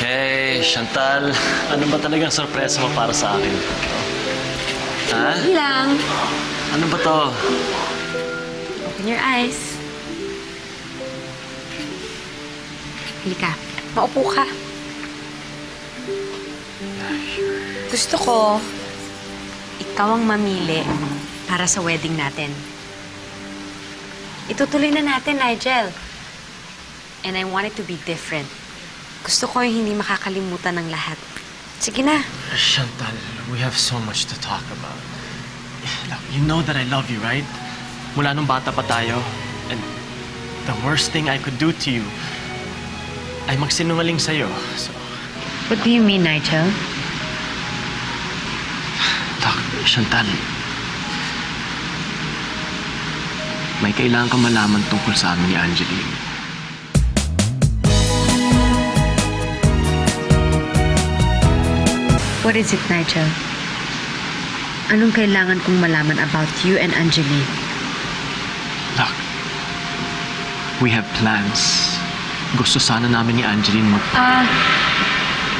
Okay, Chantal, ano ba talagang sorpresa mo para sa akin? Ha? Hindi lang. Ano ba to? Open your eyes. Halika. Maupo ka. Gusto ko, ikaw ang mamili para sa wedding natin. Itutuloy na natin, Nigel. And I want it to be different. Gusto ko yung hindi makakalimutan ng lahat. Sige na. Chantal, we have so much to talk about. Look, you know that I love you, right? Mula nung bata pa tayo. And the worst thing I could do to you ay magsinungaling sa'yo. So, What do you mean, Nigel? look, Chantal. May kailangan ka malaman tungkol sa amin ni Angeline. What is it, Nigel? Anong kailangan kong malaman about you and Angeline? Look, we have plans. Gusto sana namin ni Angeline mag... Ah,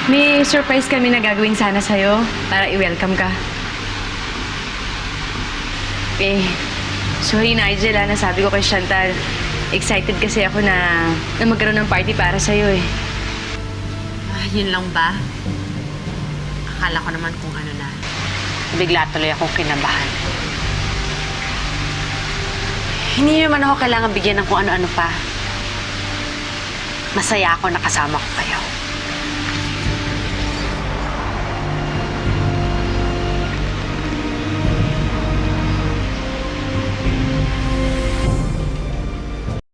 may surprise kami na gagawin sana sa'yo para i-welcome ka. Eh, sorry Nigel ha, nasabi ko kay Chantal. Excited kasi ako na, na magkaroon ng party para sa'yo eh. Ah, yun lang ba? Akala ko naman kung ano na. Bigla tuloy akong kinabahan. Hindi naman ako kailangan bigyan ng kung ano-ano pa. Masaya ako na kasama ko kayo.